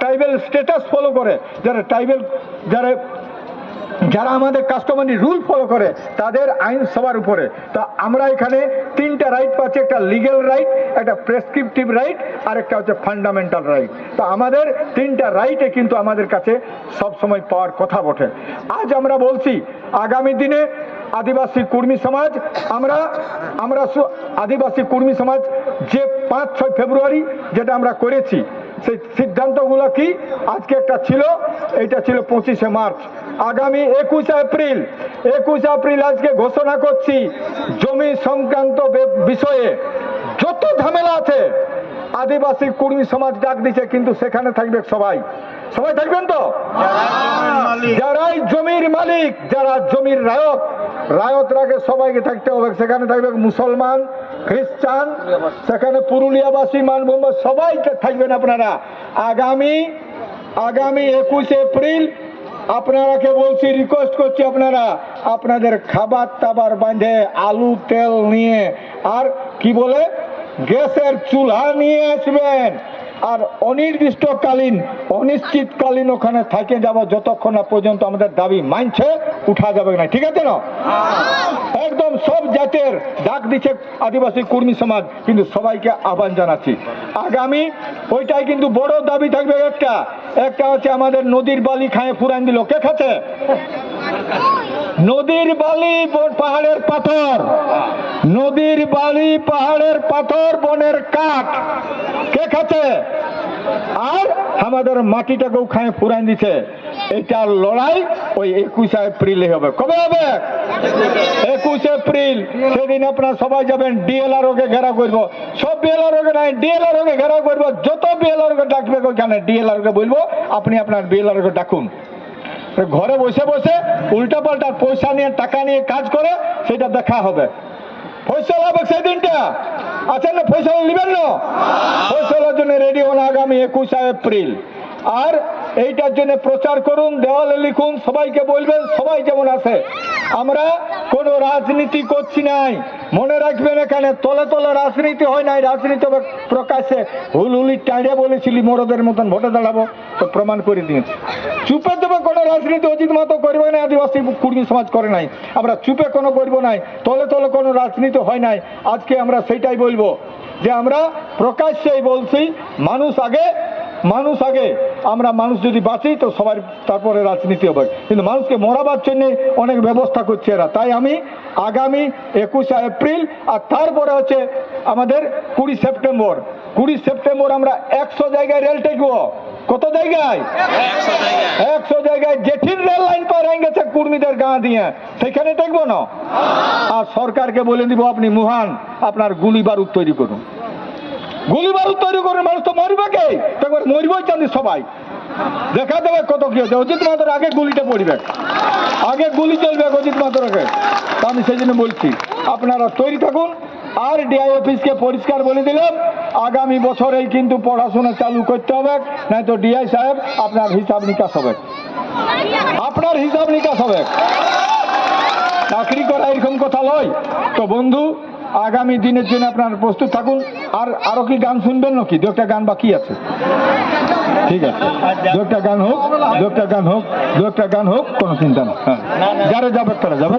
Tribal status follow করে। যারা tribal, যারা যারা আমাদের কাস্টমারি রুল ফলো করে, তাদের আইন সবার উপরে। তা আমরা এখানে তিনটা রাইট পাচ্ছি, একটা লিগ্যাল রাইট একটা প্রেসক্রিপটিভ রাইট আর একটা হচ্ছে ফান্ডামেন্টাল রাইট তো আমাদের তিনটা রাইটে কিন্তু আমাদের কাছে সব সময় পাওয়ার কথা বটে। আজ আমরা বলছি, আগামী দিনে আদিবাসী কর্মী সমাজ, আমরা আমরা আদিবাসী কর্মী সমাজ যে পাঁচ, ছয় ফেব্রুয়ারি যেটা আমরা করেছি সেই সিদ্ধান্তগুলো কি? আজকে একটা ছিল এটা ছিল পঁচিশে মার্চ। আগামী একুশে এপ্রিল একুশে এপ্রিল আজকে ঘোষণা করছি, জমি সংক্রান্ত বিষয়ে যত ঝামেলা আছে আদিবাসী কর্মী সমাজ ডাক দিছে, কিন্তু সেখানে থাকবে সবাই। সবাই থাকবেন তো? যারাই জমির মালিক, যারা জমির রায়ত, রায়তরাকে সবাইকে থাকতে হবে। সেখানে থাকবে মুসলমান, খ্রিস্টান, সেখানে পুরুলিয়াবাসী মানভূম সবাইকে থাকবেন আপনারা। আগামী আগামী একুশে এপ্রিল, আপনারাকে বলছি রিকোয়েস্ট করছি আপনারা, আপনাদের খাবার টাবার বাঁধে আলু, তেল নিয়ে। আর কি বলে? গ্যাসের চুলা নিয়ে আসবেন। আর অনির্দিষ্টকালীন অনিশ্চিতকালীন ওখানে থাকে যাব যতক্ষণ না পর্যন্ত আমাদের দাবি মানছে উঠা যাবে না ঠিক আছে না? একদম সব জাতের ডাক দিচ্ছে আদিবাসী কর্মী সমাজ কিন্তু সবাইকে আহ্বান জানাচ্ছি। আগামী ওইটাই কিন্তু বড় দাবি থাকবে একটা। একটা হচ্ছে আমাদের নদীর বালি খায় ফুরান দিল। কে খাচ্ছে? নদীর বালি পাহাড়ের পাথর। নদীর বালি পাহাড়ের পাথর বনের কাঠ। কে খাচ্ছে? আর আমাদের মাটিটাকেও খায় ফুরান দিছে। এটার লড়াই ওই একুশে এপ্রিলে হবে। কবে হবে? একুশ এপ্রিল। সেদিন আপনারা সবাই যাবেন ডিএলআর ওকে ঘেরাও করব। সব বিএলআর ওকে নাই, ডিএলআর ওকে ঘেরাও করব। যত বিএলআর ওকে ডাকবে ওইখানে ডিএলআর ওকে বলব, আপনি আপনার বিএলআর ওকে ডাকুন। ঘরে বসে বসে উল্টা পাল্টা পয়সা নিয়ে, টাকা নিয়ে কাজ করে, সেটা দেখা হবে। ফয়সলা হবে সেই দিনটা আছেন না ফয়সলা নেবেন না? ফয়সলার জন্য রেডি হন আগামী একুশে এপ্রিল। আর এইটার জন্য প্রচার করুন, দেওয়ালে লিখুন, সবাইকে বলবেন, সবাই যেমন আছে। আমরা কোনো রাজনীতি করছি নাই। মনে রাখবেন এখানে তলে তলে রাজনীতি হয় নাই। রাজনীতি হবে প্রকাশ্যে হুলহুলি টাইড়ে বলেছিলি, মরদের মতন ভোটে দাঁড়াবো। তো প্রমাণ করে দিয়েছি। চুপে দেবে কোনো রাজনীতি অজিত মাতো করবে না, আদিবাসী কুর্মী সমাজ করে নাই। আমরা চুপে কোনো করব নাই, তলে তলে কোনো রাজনীতি হয় নাই। আজকে আমরা সেইটাই বলব যে আমরা প্রকাশ্যেই বলছি, মানুষ আগে মানুষ আগে। আমরা মানুষ যদি বাঁচি তো সবার তারপরে রাজনীতি হবে। কিন্তু মানুষকে মরাবার জন্য অনেক ব্যবস্থা করছে এরা। তাই আমি আগামী একুশে এপ্রিল আর তারপরে হচ্ছে আমাদের কুড়ি সেপ্টেম্বর। কুড়ি সেপ্টেম্বর আমরা একশো জায়গায় রেল টেকবো। কত জায়গায়? একশো জায়গায়। জেঠির রেল লাইন পার হয়ে গেছে কুর্মীদের গা দিয়ে। সেখানে দেখব না? আর সরকারকে বলে দিব আপনি মুহান আপনার গুলি বারুদ তৈরি করুন। গুলি বারুদ তৈরি করে মানুষ তো মরবে কে? একবার মরবই চান সবাই। দেখা দেবে কত কি হচ্ছে অজিত মাতর আগে গুলিটা পড়বে। আগে গুলি চলবে অজিত মাতরকে তা আমি সেই জন্য বলছি, আপনারা তৈরি থাকুন। আর ডিআই অফিসকে পরিষ্কার বলে দিলাম, আগামী বছরেই কিন্তু পড়াশোনা চালু করতে হবে। নাই তো ডিআই সাহেব, আপনার হিসাব নিকাশ হবে। আপনার হিসাব নিকাশ হবে। চাকরি করা এরকম কথা লয় তো বন্ধু আগামী দিনের জন্য আপনার প্রস্তুত থাকুন। আর আরও কি গান শুনবেন নাকি? দু একটা গান বাকি আছে। ঠিক আছে। দু একটা গান হোক, দু একটা গান হোক, দু একটা গান হোক, কোনো চিন্তা না হ্যাঁ। যারা যাবে তারা যাবে।